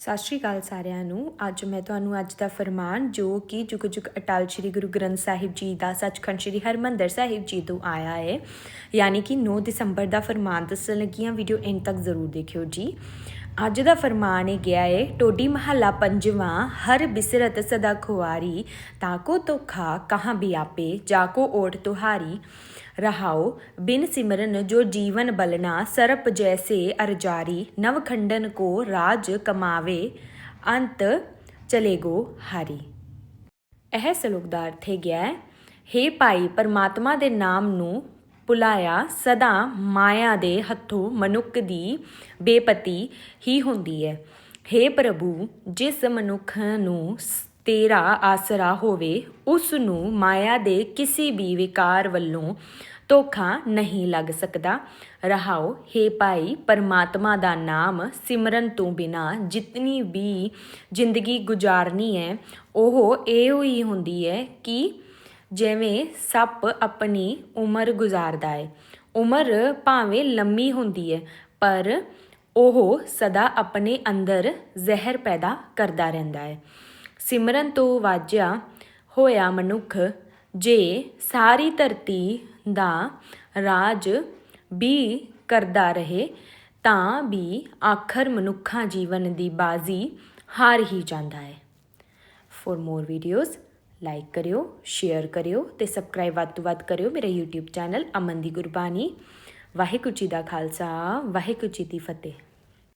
ਸਤਿ ਸ਼੍ਰੀ ਅਕਾਲ ਸਾਰਿਆਂ ਨੂੰ। ਅੱਜ ਮੈਂ ਤੁਹਾਨੂੰ ਅੱਜ ਦਾ ਫਰਮਾਨ ਜੋ ਕਿ ਜੁਗ ਜੁਗ ਅਟਲ ਸ਼੍ਰੀ ਗੁਰੂ ਗ੍ਰੰਥ ਸਾਹਿਬ ਜੀ ਦਾ ਸੱਚਖੰਡ ਸ਼੍ਰੀ ਹਰਮੰਦਰ ਸਾਹਿਬ ਜੀ ਤੋਂ ਆਇਆ ਹੈ ਯਾਨੀ ਕਿ 9 ਦਸੰਬਰ ਦਾ ਫਰਮਾਨ ਦੱਸਣ ਲੱਗੀਆਂ। ਵੀਡੀਓ ਐਂਡ ਤੱਕ ਜ਼ਰੂਰ ਦੇਖਿਓ ਜੀ। ਅੱਜ ਦਾ ਫਰਮਾਨ ਇਹ ਗਿਆ ਏ, ਟੋਡੀ ਮਹੱਲਾ ਪੰਜਵਾਂ, ਹਰ ਬਿਸਰਤ ਸਦਾ ਖੁਆਰੀ ਤਾਕੋ ਤੋਖਾ ਕਹਾਂ ਵੀ ਆਪੇ, ਜਾ ਜਾਕੋ ਓਟ ਤੁਹਾਰੀ। ਰਹਾਓ, ਬਿਨ ਸਿਮਰਨ ਜੋ ਜੀਵਨ ਬਲਨਾ ਸਰਪ ਜੈਸੇ ਅਰਜਾਰੀ, ਨਵ ਖੰਡਨ ਕੋ ਰਾਜ ਕਮਾਵੇ, ਅੰਤ ਚਲੇਗੋ ਹਾਰੀ। ਇਹ ਸ਼ਲੋਕ ਦਾ ਅਰਥ ਹੈ ਗਿਆ ਹੈ ਹੇ ਭਾਈ, ਪਰਮਾਤਮਾ ਦੇ ਨਾਮ ਨੂੰ ਭੁਲਾਇਆ ਸਦਾ ਮਾਇਆ ਦੇ ਹੱਥੋਂ ਮਨੁੱਖ ਦੀ ਬੇਪਤੀ ਹੀ ਹੁੰਦੀ ਹੈ। ਹੇ ਪ੍ਰਭੂ, ਜਿਸ ਮਨੁੱਖ ਨੂੰ ਸ- ਤੇਰਾ ਆਸਰਾ ਹੋਵੇ, ਉਸ ਨੂੰ ਮਾਇਆ ਦੇ ਕਿਸੇ ਵੀ ਵਿਕਾਰ ਵੱਲੋਂ ਧੋਖਾ ਨਹੀਂ ਲੱਗ ਸਕਦਾ। ਰਹਾਓ, ਹੇ ਭਾਈ, ਪਰਮਾਤਮਾ ਦਾ ਨਾਮ ਸਿਮਰਨ ਤੋਂ ਬਿਨਾ ਜਿਤਨੀ ਵੀ ਜ਼ਿੰਦਗੀ ਗੁਜ਼ਾਰਨੀ ਹੈ, ਉਹ ਇਹੋ ਹੀ ਹੁੰਦੀ ਹੈ ਕਿ ਜਿਵੇਂ ਸੱਪ ਆਪਣੀ ਉਮਰ ਗੁਜ਼ਾਰਦਾ ਹੈ ਉਮਰ ਭਾਵੇਂ ਲੰਮੀ ਹੁੰਦੀ ਹੈ ਪਰ ਉਹ ਸਦਾ ਆਪਣੇ ਅੰਦਰ ਜ਼ਹਿਰ ਪੈਦਾ ਕਰਦਾ ਰਹਿੰਦਾ ਹੈ ਸਿਮਰਨ ਤੋਂ ਵਾਜਿਆ ਹੋਇਆ ਮਨੁੱਖ ਜੇ ਸਾਰੀ ਧਰਤੀ ਦਾ ਰਾਜ ਵੀ ਕਰਦਾ ਰਹੇ, ਤਾਂ ਵੀ ਆਖਰ ਮਨੁੱਖਾਂ ਜੀਵਨ ਦੀ ਬਾਜ਼ੀ ਹਾਰ ਹੀ ਜਾਂਦਾ ਹੈ ਫॉर ਮੋਰ ਵੀਡੀਓਜ਼ ਲਾਈਕ ਕਰਿਓ ਸ਼ੇਅਰ ਕਰਿਓ ਤੇ ਸਬਸਕ੍ਰਾਈਬ ਵੱਧ ਤੋਂ ਵੱਧ ਕਰਿਓ ਮੇਰੇ YouTube ਚੈਨਲ ਅਮਨ ਦੀ ਗੁਰਬਾਣੀ ਵਾਹਿਗੁਰੂ ਜੀ ਦਾ ਖਾਲਸਾ ਵਾਹਿਗੁਰੂ ਜੀ ਦੀ ਫਤਿਹ